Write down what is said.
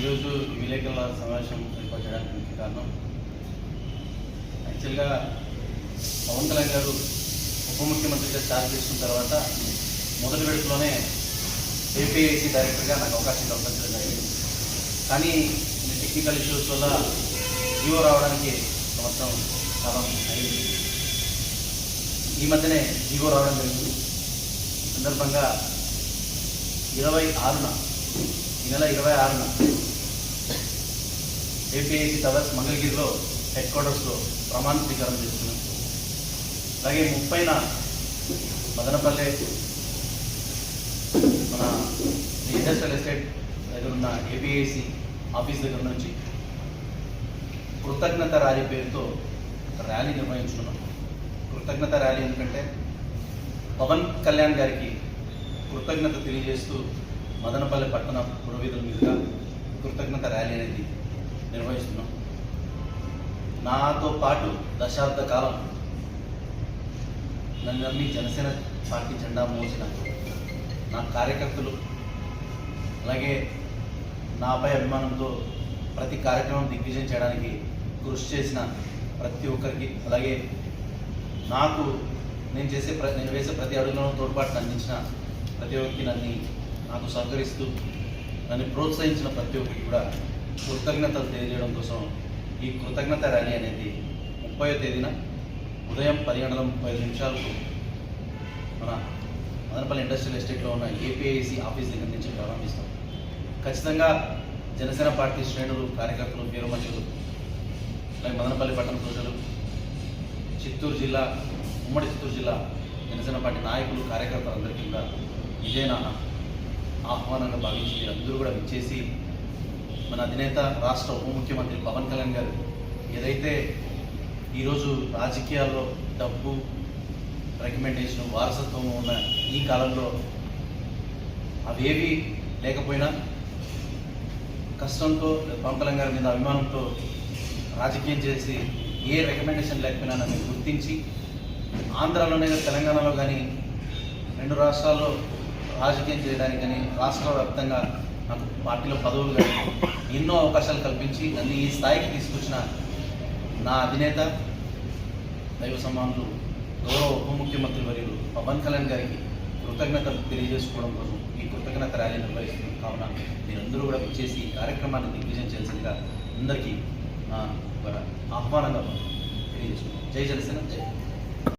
ఈరోజు విలేకరుల సమావేశం ఏర్పాటు చేయడానికి ముఖ్య కారణం. యాక్చువల్గా పవన్ కళ్యాణ్ గారు ఉప ముఖ్యమంత్రిగా ఛార్జ్ తీసుకున్న తర్వాత మొదటి విడతలోనే ఏపీఐసి డైరెక్టర్గా నాకు అవకాశం కల్పించడం జరిగింది. కానీ టెక్నికల్ ఇష్యూస్ వల్ల జీవో రావడానికి సంవత్సరం కాలం అయింది. ఈ మధ్యనే జీవో రావడం జరిగింది. సందర్భంగా ఇరవై ఆరున ఈ నెల ఇరవై ఆరున ఏపీఐసి టవర్స్ మంగళగిరిలో హెడ్ క్వార్టర్స్లో ప్రమాణ స్వీకారం చేస్తున్నాం అలాగే ముప్పైన మదనపల్లె మన ఇండస్ట్రియల్ ఎస్టేట్ దగ్గర ఉన్న ఏపీఐసి ఆఫీస్ దగ్గర నుంచి కృతజ్ఞత ర్యాలీ పేరుతో ర్యాలీ నిర్వహించుకున్నాం. కృతజ్ఞత ర్యాలీ ఎందుకంటే పవన్ కళ్యాణ్ గారికి కృతజ్ఞత తెలియజేస్తూ మదనపల్లి పట్టణ పురవీధుల మీదుగా కృతజ్ఞత ర్యాలీ అనేది నిర్వహిస్తున్నాం. నాతో పాటు దశాబ్ద కాలం నన్ను నమ్మి జనసేన పార్టీ జెండా మోసిన నా కార్యకర్తలు అలాగే నాపై అభిమానంతో ప్రతి కార్యక్రమం దిగ్విజయం చేయడానికి కృషి చేసిన ప్రతి ఒక్కరికి అలాగే నాకు నేను చేసే ప్ర నేను వేసే ప్రతి అడుగులోనూ తోడ్పాటును అందించిన ప్రతి ఒక్కరికి నన్ను నాకు సహకరిస్తూ నన్ను ప్రోత్సహించిన ప్రతి ఒక్కరికి కూడా కృతజ్ఞతలు తెలియజేయడం కోసం ఈ కృతజ్ఞత ర్యాలీ అనేది ముప్పై తేదీన ఉదయం పది గంటల ముప్పై ఐదు నిమిషాలకు మన మదనపల్లి ఇండస్ట్రియల్ ఎస్టేట్లో ఉన్న ఏపీఐసి ఆఫీస్ దగ్గర నుంచి ప్రారంభిస్తాం. ఖచ్చితంగా జనసేన పార్టీ శ్రేణులు కార్యకర్తలు వీరమచులు అలాగే మదనపల్లి పట్టణ ప్రజలు చిత్తూరు జిల్లా ఉమ్మడి చిత్తూరు జిల్లా జనసేన పార్టీ నాయకులు కార్యకర్తలు అందరికీ కూడా ఇదే నా ఆహ్వానంగా భావించి అందరూ కూడా విచ్చేసి మన అధినేత రాష్ట్ర ఉప ముఖ్యమంత్రి పవన్ కళ్యాణ్ గారు ఏదైతే ఈరోజు రాజకీయాల్లో డబ్బు రికమెండేషన్ వారసత్వం ఉన్న ఈ కాలంలో అవేవి లేకపోయినా కష్టంతో పవన్ కళ్యాణ్ గారి మీద అభిమానంతో రాజకీయం చేసి ఏ రికమెండేషన్ లేకపోయినా నన్ను గుర్తించి ఆంధ్రాలోనే తెలంగాణలో కానీ రెండు రాష్ట్రాల్లో రాజకీయం చేయడానికి కానీ రాష్ట్ర వ్యాప్తంగా నాకు పార్టీలో పదవులు కానీ ఎన్నో అవకాశాలు కల్పించి నన్ను ఈ స్థాయికి తీసుకొచ్చిన నా అధినేత దైవ సమానులు గౌరవ ఉప ముఖ్యమంత్రి వర్యులు పవన్ కళ్యాణ్ గారికి కృతజ్ఞతలు తెలియజేసుకోవడం కోసం ఈ కృతజ్ఞత ర్యాలీ నిర్వహిస్తున్నాం కావున మీరందరూ కూడా వచ్చేసి ఈ కార్యక్రమాన్ని దిగ్విజయం చేయాల్సిందిగా అందరికీ నా ఒక ఆహ్వానంగా తెలియజేసుకున్నాం జై జనసేన జై